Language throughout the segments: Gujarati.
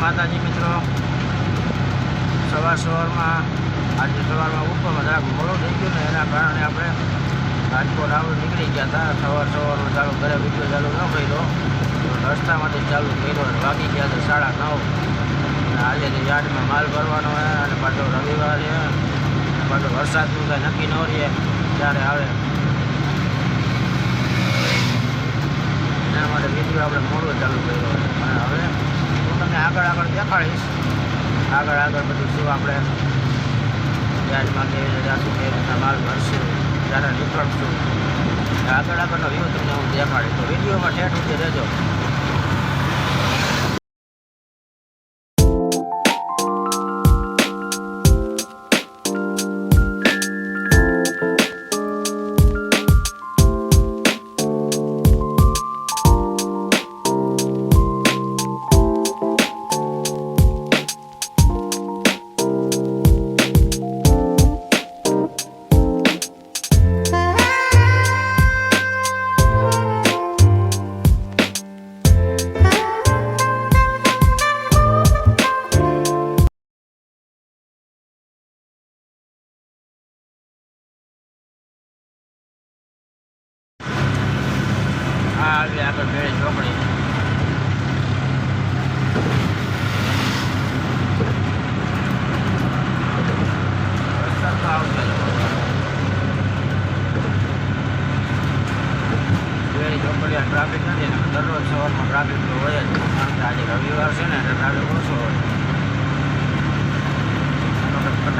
માતાજી મિત્રો. સવાર સવારમાં, આજે સવારમાં ઉઠવામાં વધારે મોડો થઈ ગયો ને એના કારણે આપણે રાજકોટ આવું નીકળી ગયા હતા. સવાર સવારમાં ચાલુ ઘરે વીડિયો ચાલુ ન કર્યો. તો રસ્તામાંથી ચાલુ કર્યો વાગી ગયા હતા સાડા નવ. આજે યાર્ડમાં માલ ભરવાનો હોય અને પાછો રવિવાર છે. પાછો વરસાદનું કાંઈ નક્કી ન રહીએ ત્યારે આવે? એના માટે વીડિયો આપણે મોડો ચાલુ કર્યો અને હવે તમને આગળ આગળ દેખાડીશ. આગળ આગળ બધું શું આપણે વ્યાજમાં કેવી રીતે જાશું, કેવી રીતના માલ ભરશું, જ્યારે નીકળશું આગળ આગળનો વ્યૂ તમને હું દેખાડીશ. તો વિડીયોમાં ઠેઠ ઉઠી રહેજો.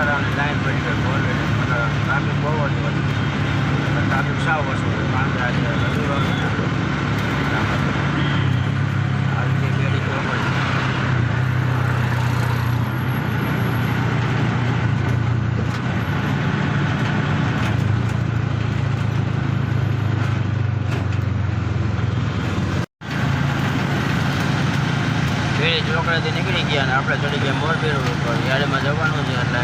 કટારાની લાઈન પડી ગઈ ઓલરેડી ટ્રાફિક બહુ જ હોય ટ્રાફિક સાવ ઓછું રવિવાર છે ને એટલા માટે આ રીતે મેળી પેલી નીકળી ગયા અને આપણે ચડી ગયા મોરબી રોડ ઉપર યાર્ડમાં જવાનું છે એટલે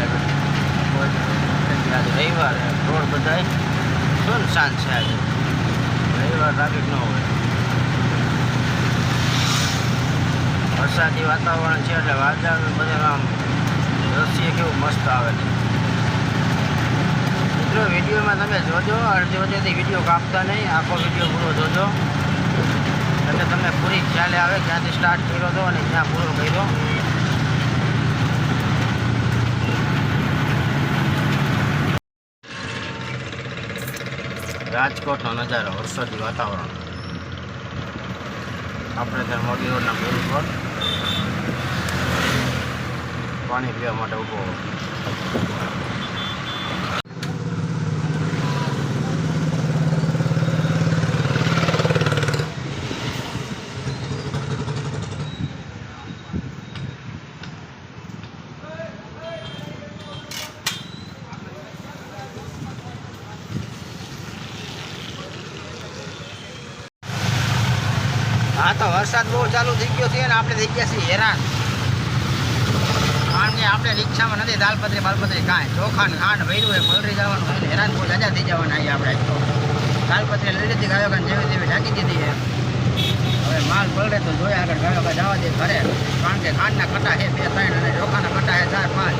આજે રવિવાર. રોડ બધાય શાંત છે આજે. રવિવાર ટ્રાફિક ન હોય. વરસાદી વાતાવરણ છે એટલે વાદળ બધે આમ દ્રશ્ય કેવું મસ્ત આવે છે. મિત્રો, વિડીયોમાં તમે જોજો. અડધી વચ્ચેથી વીડિયો કાપતા નહીં. આખો વીડિયો પૂરો જોજો. એટલે તમને પૂરી ખ્યાલ આવે ક્યાંથી સ્ટાર્ટ કર્યો હતો અને ક્યાં પૂરો કર્યો. રાજકોટનો નજારો વરસાદી વાતાવરણ. આપણે ત્યાં મોટી રોડના પુલ પર પાણી પીવા માટે ઊભો. હા, તો વરસાદ બહુ ચાલુ થઈ ગયો છે ને આપણે થઈ ગયા છીએ હેરાન. કારણ કે આપણે રિક્ષામાં નથી, દાલપત્રી, બાલપત્રી કાંઈ. ચોખા ખાંડ વૈરું હોય, મલરી જવાનું હેરાન બહુ જાજા થઈ જવાના અહીંયા આપણે દાલપત્રી લઈ લીધી ગાયો કાન જેવી તેવી ઢાંકી દીધી છે. હવે માલ પલડે તો જોઈએ આગળ ગાયો કા જવા દે ઘરે. કારણ કે ખાંડના કટા છે, બે ત્રણ અને ચોખાના કટા છે, ચાર, પાંચ.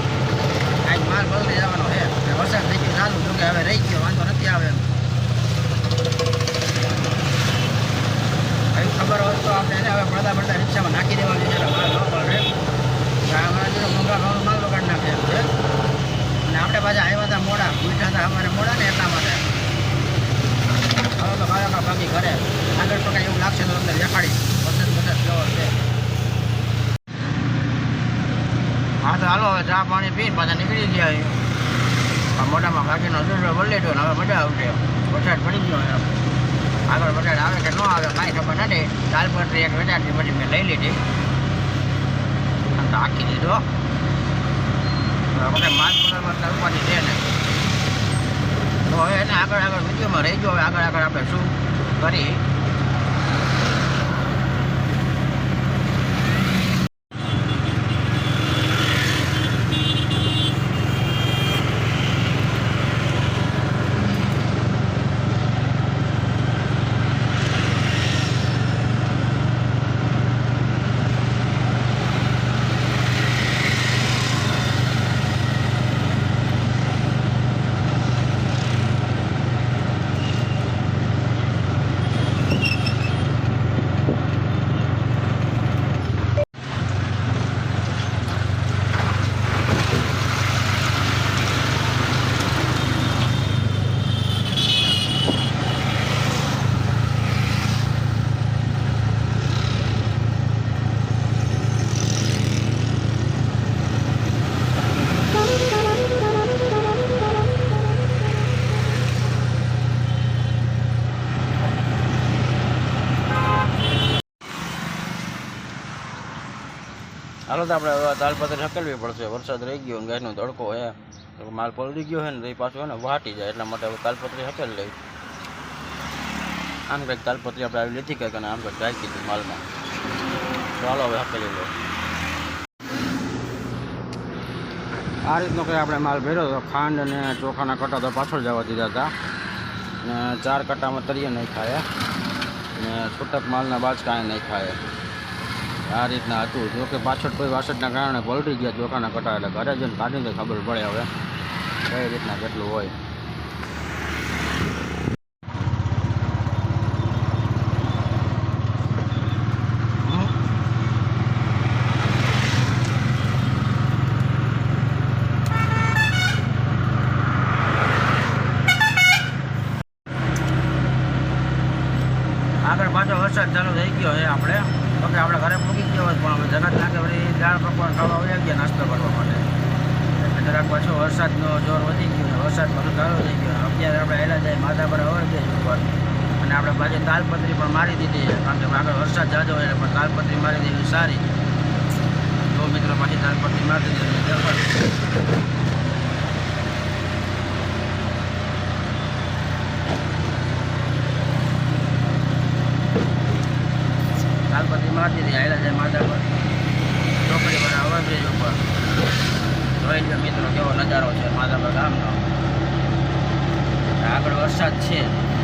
કાંઈક માલ પલડી જવાનો છે. વરસાદ થઈ ગયો ચાલુ જો કે હવે રહી ગયો, વાંધો નથી આવે એમ એવી ખબર હોય તો આપણે હવે પડતા પડતા રિક્ષામાં નાખી દેવાની છે. એટલે ન પડે અમારા જેવો મોંઘા છે. અને આપણે પાછા આવ્યા હતા મોડા. મીઠા હતા અમારે મોડા ને એટલા માટે. હવે તો કાયા બાકી ઘરે. આગળ તો એવું લાગશે તો તમને દેખાડી વરસાદ વરસાદ કેવો છે. હા, તો હાલો, હવે ચા પાણી પીને પાછા નીકળી ગયા મોટામાં આ મોઢામાં કાકીનો દૂધ બોલી લીધો ને હવે મજા આવશે. વરસાદ પડી ગયો આગળ વટાડ આવે કે ન આવે, કાંઈ ખબર નથી. દાલ પટરી એક વટાડની પછી મેં લઈ લીધી. આખી દીધો આપણે માલ પકડમાં કરવાની છે ને. તો હવે એને આગળ આગળ વિડીયોમાં રહી ગયો હવે આગળ આગળ આપણે શું કરી હાલો તો આપણે તાલપત્રી હકેલવી પડશે. વરસાદ રહી ગયો ને ગાયનો તડકો હે. માલ પલળી ગયો હે ને એ પાછું હે ને વાટી જાય. એટલા માટે હવે તાલપત્રી હકેલ લઈ. આમ કંઈક તાલપત્રી આપણે આવી લીધી કંઈક અને આમ કંઈક રાખી હતી માલમાં. હાલો હવે હકેલી લો આ રીતનો કંઈ આપણે માલ ભેર્યો હતો ખાંડ અને ચોખાના કટા તો પાછળ જવા દીધા હતા. ને ચાર કટામાં તરીએ નહીં ખાયા ને છૂટક માલના બાચકા નહીં ખાયા આ રીતના હતું. જો કે પાછળ કોઈ વાસઠના કારણે પલટી ગયા ચોખાના કટા એટલે ઘરે જઈને કાઢીને ખબર પડે હવે કઈ રીતના કેટલું હોય આગળ પાછો વરસાદ ચાલુ થઈ ગયો છે આપણે તો કે આપણે ઘરે મૂકી ગયો હોત લાગે, વળી દાળ પકવાન ખાવા આવી ગયા નાસ્તો કરવા માટે. જરાક પાછો વરસાદનો જોર વધી ગયો વરસાદ પાછો ચાલુ થઈ ગયો. અત્યારે આપણે હેલા જાય, માથા પર અવર ગયા ઉપર. અને આપણે પાછી તાલપત્રી પણ મારી દીધી છે, કારણ કે આગળ વરસાદ જાજો હોય એટલે પણ તાલપત્રી મારી દેવી સારી. જો મિત્રો પાછી તાલપત્રી મારી દીધી જબર તાલપત્રી મારી દીધી હેલા જાય માથા પર ચોકડી પર અવરબ્રિજ ઉપર જોઈ લો મિત્રો કેવો